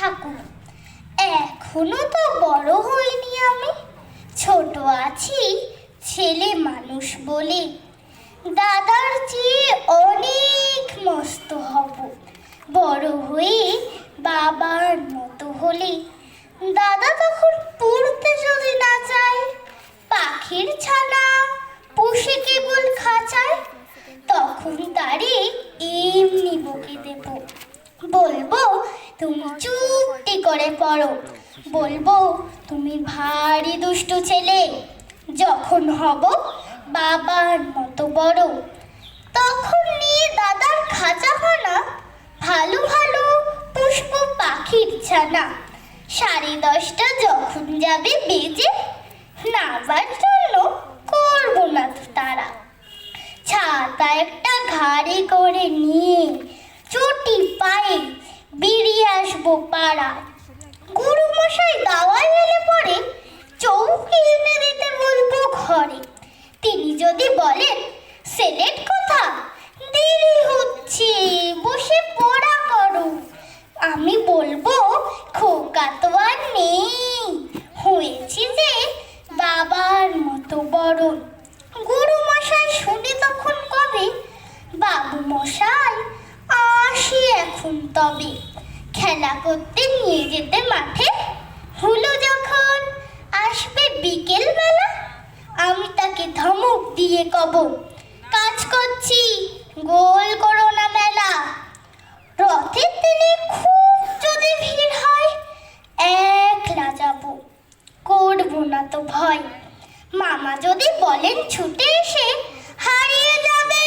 ঠাকুর। এখনও তো বড় হইনি আমি। ছোট আছি ছেলে মানুষ বলে। দাদার চেয়ে অনেক মস্ত হব। বড় হয়ে বাবার মতো হলে। দাদা তখন পড়তে যদি না চায়, পাখির ছানা পুষে কেবল খাঁচায়, তখন তারে এমনি বকে দেব। বলব তুমি চুপটি করে পড়ো। বলব, তুমি ভারী দুষ্টু ছেলে, যখন হব বাবার মতো বড়। তখন নিয়ে দাদার খাঁচা খাঁচাখানা ভালো ভালো পুষ্প পাখির ছানা। সাড়ে দশটা যখন যাবে বেজে নাবার জন্য করব না তো তারা ছাতা একটা ঘাড়ে করে নিয়ে চটি পায়ে বেরিয়ে আসব পাড়া গুরু মশাই দাওয়াই এলে পরে চৌকি এনে দিতে বলব ঘরে। তিনি যদি বলেন, সেলেট কথা, দেরি হচ্ছে, বসে পড়া করো। আমি বলব, খোকা তো আর নেই। হয়েছি যে বাবার মতো বড় গুরু মশাই শুনে তখন কবে? বাবু মশাই আসি এখন তবে। খেলা করতে নিয়ে যেতে মাঠে হলো যখন আসবে বিকেল বেলা। আমি তাকে ধমক দিয়ে কব, কাজ করছি, গোল করো না মেলা। রথের দিনে খুব যদি ভিড় হয়, একলা যাব, করব না তো ভয়। মামা যদি বলেন ছুটে এসে হারিয়ে যাবে,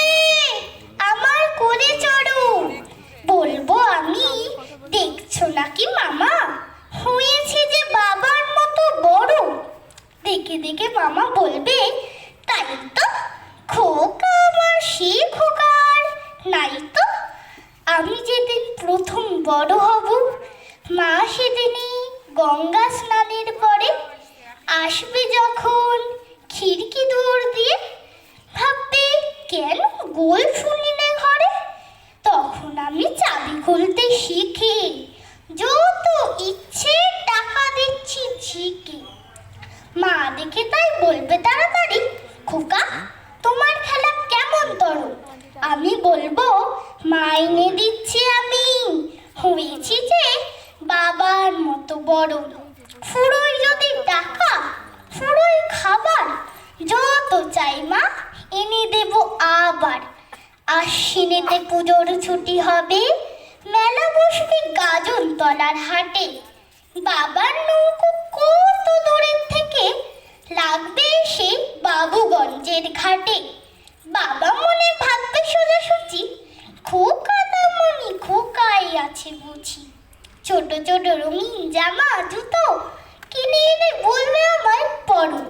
আমার কোলে চড়ো বলব আমি দেখছ নাকি মামা হয়েছে যে বাবার মতো বড় দেখে দেখে মামা বলবে, তাই তো খোকা আমার সে খোকার, নাই তো আমি যেদিন প্রথম বড় হব, মা সেদিনই গঙ্গা স্নানের পরে আসবে যখন খিড়কি দূর দিয়ে। ভাববে, কেন গোল শুনিলে ঘরে? তখন আমি চাবি খুলতে শিখি। যত ইচ্ছে টাকা দিচ্ছি ঝিকে মা দেখে তাই বলবে তাড়াতাড়ি। খোকা, তোমার খেলা কেমন তর? আমি বলব মাইনে দিচ্ছি আমি। হয়েছি যে বাবার মতো বড়। ফুরোই যদি টাকা ফুরোই খাবার। যত চাই মা, এনে দেব আবার। আশ্বিনেতে পুজোর ছুটি হবে, মেলা বসবে গাজন তলার হাটে। বাবার নৌকো লাগবে সে বাবুগঞ্জের ঘাটে। বাবা মনে ভাববে সোজাসুজি খোকা দামনি খোকাই আছে বুঝি। ছোট ছোট রঙিন জামা, জুতো কিনে এনে বলবে আমায় পড়ো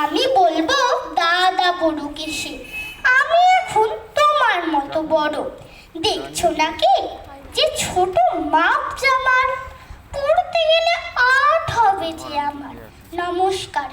আমি বলব, দাদা পড়ুক এসে, আমি এখন তোমার মতো বড়। দেখছ নাকি যে ছোট মাপ জামার পড়তে গেলে আট হবে যে আমার। নমস্কার।